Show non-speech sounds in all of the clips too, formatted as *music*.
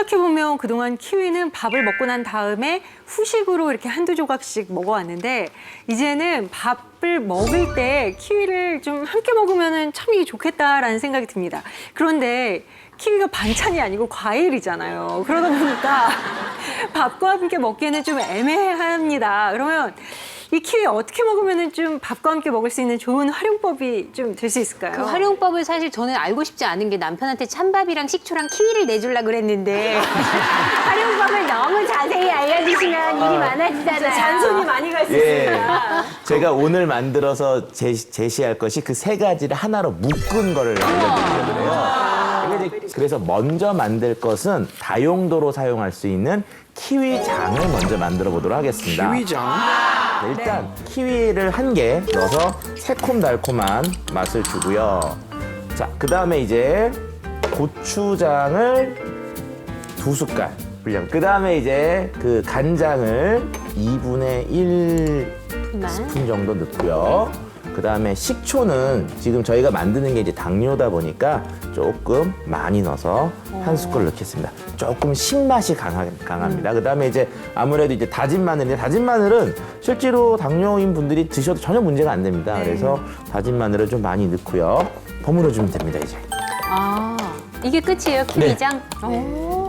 생각해보면 그동안 키위는 밥을 먹고 난 다음에 후식으로 이렇게 한두 조각씩 먹어왔는데 이제는 밥을 먹을 때 키위를 좀 함께 먹으면 참 이게 좋겠다라는 생각이 듭니다. 그런데 키위가 반찬이 아니고 과일이잖아요. 그러다 보니까 *laughs* 밥과 함께 먹기에는 좀 애매합니다. 그러면 이 키위 어떻게 먹으면 좀 밥과 함께 먹을 수 있는 좋은 활용법이 좀 될 수 있을까요? 그 활용법을 사실 저는 알고 싶지 않은 게 남편한테 찬밥이랑 식초랑 키위를 내주려 그랬는데 *laughs* 활용법을 너무 자세히 알려주시면 일이 많아지잖아요. 잔손이 많이 갈 수 예. 있습니다. 제가 오늘 만들어서 제시, 제시할 것이 그 세 가지를 하나로 묶은 거를 알려드리려고 해요. 근데 이제 그래서 먼저 만들 것은 다용도로 사용할 수 있는 키위장을 먼저 만들어 보도록 하겠습니다. 키위장. 네, 일단 키위를 한 개 넣어서 새콤달콤한 맛을 주고요. 자, 그 다음에 이제 고추장을 두 숟갈 분량. 그 다음에 이제 그 간장을 2분의 1 스푼 정도 넣고요. 그 다음에 식초는 지금 저희가 만드는 게 이제 당뇨다 보니까 조금 많이 넣어서 한 숟갈 넣겠습니다. 조금 신맛이 강하, 강합니다. 그 다음에 이제 아무래도 이제 다진 마늘인데 다진 마늘은 실제로 당뇨인 분들이 드셔도 전혀 문제가 안 됩니다. 그래서 다진 마늘을 좀 많이 넣고요. 버무려 주면 됩니다, 이제. 아, 이게 끝이에요, 키위장? 오.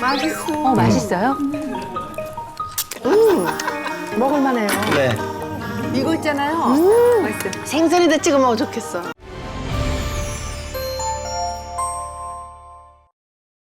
맛있어. 어, 맛있어요? 먹을만해요. 네. 이거 있잖아요. 맛있어요. 생선에다 찍어 먹으면 좋겠어.